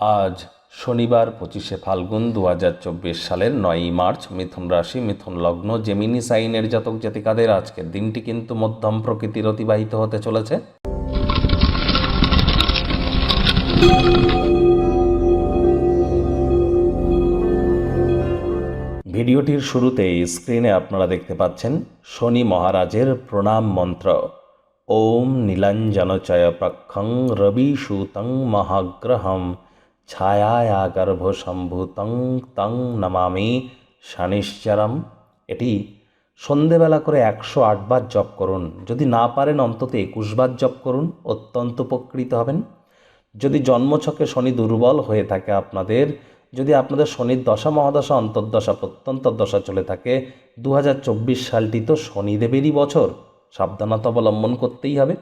আজ শনিবার পঁচিশে ফাল্গুন দু হাজার চব্বিশ সালের নয়ই মার্চ মিথুন রাশি, মিথুন লগ্ন, জেমিনি সাইনের জাতক জাতিকাদের আজকের দিনটি কিন্তু মধ্যম প্রকৃতির অতিবাহিত হতে চলেছে। ভিডিওটির শুরুতেই স্ক্রিনে আপনারা দেখতে পাচ্ছেন শনি মহারাজের প্রণাম মন্ত্র। ওম নীলাঞ্জনচয় প্রক্ষং রবি সুতং মহাগ্রহম। ছায়া গর্ভ সম্ভূতং তং নমামি শনিশ্চরম। এটি সন্ধেবেলা করে একশো আটবার জপ করুন। যদি না পারেন, অন্তত একুশবার জপ করুন, অত্যন্ত উপকৃত হবেন। যদি জন্মছকে শনি দুর্বল হয়ে থাকে আপনাদের, যদি আপনাদের শনির দশা, মহাদশা, অন্তর্দশা প্রত্যন্তর দশা চলে থাকে দু হাজার চব্বিশ সালটি তো শনিদেবেরই বছর। সাবধানতা অবলম্বন করতেই হবে।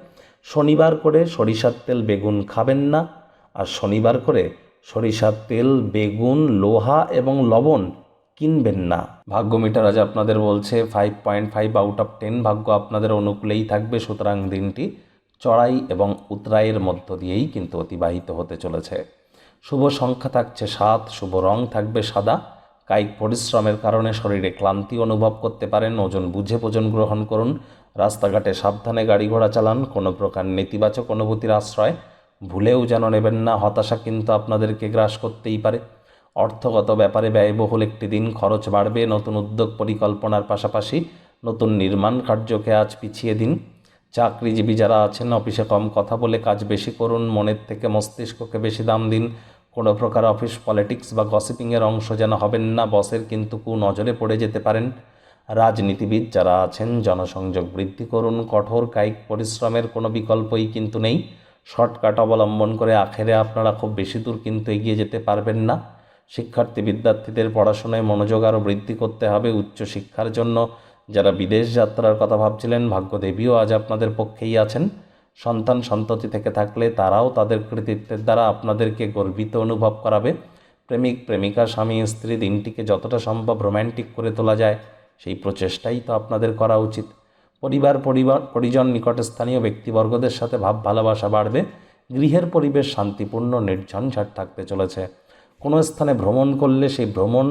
শনিবার করে সরিষার তেল বেগুন খাবেন না, আর শনিবার করে সরিষার তেল, বেগুন, লোহা এবং লবণ কিনবেন না। ভাগ্য মিটার আজ আপনাদের বলছে five point five out of ten ভাগ্য আপনাদের অনুকূলেই থাকবে, সুতরাং দিনটি চড়াই এবং উতরাইয়ের মধ্য দিয়েই কিন্তু অতিবাহিত হতে চলেছে। শুভ সংখ্যা থাকছে সাত, শুভ রং থাকবে সাদা। কায়িক পরিশ্রমের কারণে শরীরে ক্লান্তি অনুভব করতে পারেন, ওজন বুঝে ভোজন গ্রহণ করুন, রাস্তাঘাটে সাবধানে গাড়ি ঘোড়া চালান, কোনো প্রকার নেতিবাচক অনুভূতির আশ্রয় ভুলেও যেন নেবেন না, হতাশা কিন্তু আপনাদেরকে গ্রাস করতেই পারে। অর্থগত ব্যাপারে ব্যয়বহুল একটি দিন, খরচ বাড়বে, নতুন উদ্যোগ পরিকল্পনার পাশাপাশি নতুন নির্মাণ কার্যকে আজ পিছিয়ে দিন। চাকরিজীবী যারা আছেন, অফিসে কম কথা বলে কাজ বেশি করুন, মনের থেকে মস্তিষ্ককে বেশি দাম দিন। কোনো প্রকার অফিস পলিটিক্স বা গসিপিংয়ের অংশ যেন হবেন না, বসের কিন্তু কু নজরে পড়ে যেতে পারেন। রাজনীতিবিদ যারা আছেন, জনসংযোগ বৃদ্ধি করুন, কঠোর কায়িক পরিশ্রমের কোনো বিকল্পই কিন্তু নেই। শর্টকাট অবলম্বন করে আখেরে আপনারা খুব বেশি দূর কিন্তু এগিয়ে যেতে পারবেন না। শিক্ষার্থী বিদ্যার্থীদের পড়াশোনায় মনোযোগ আরও বৃদ্ধি করতে হবে উচ্চশিক্ষার জন্য। যারা বিদেশ যাত্রার কথা ভাবছিলেন, ভাগ্যদেবীও আজ আপনাদের পক্ষেই আছেন। সন্তান সন্ততি থেকে থাকলে তারাও তাদের কৃতিত্বের দ্বারা আপনাদেরকে গর্বিত অনুভব করাবে। প্রেমিক, প্রেমিকা, স্বামী, স্ত্রী, দিনটিকে যতটা সম্ভব রোম্যান্টিক করে তোলা যায়, সেই প্রচেষ্টাই তো আপনাদের করা উচিত। পরিবার পরিবার, পরিজন নিকটস্থানীয় ব্যক্তিবর্গদের সাথে ভাব, ভালোবাসা বাড়বে, গৃহের পরিবেশ শান্তিপূর্ণ, নির্ঝঞ্ঝাট থাকতে চলেছে। কোনো স্থানে ভ্রমণ করলে সেই ভ্রমণ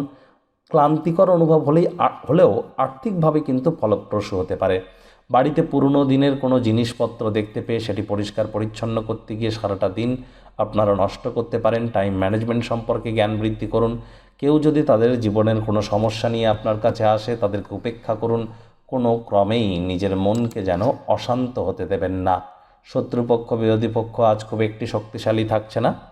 ক্লান্তিকর অনুভব হলেই হলেও আর্থিকভাবে কিন্তু ফলপ্রসূ হতে পারে। বাড়িতে পুরনো দিনের কোনো জিনিসপত্র দেখতে পেয়ে সেটি পরিষ্কার, পরিচ্ছন্ন করতে গিয়ে সারাটা দিন আপনারা নষ্ট করতে পারেন। টাইম ম্যানেজমেন্ট সম্পর্কে জ্ঞান বৃদ্ধি করুন। কেউ যদি তাদের জীবনের কোনো সমস্যা নিয়ে আপনার কাছে আসে, তাদেরকে উপেক্ষা করুন। কোনো ক্রমেই নিজের মনকে যেন অশান্ত হতে দেবেন না। শত্রুপক্ষ, বিরোধী পক্ষ আজ খুব একটি শক্তিশালী থাকছে না?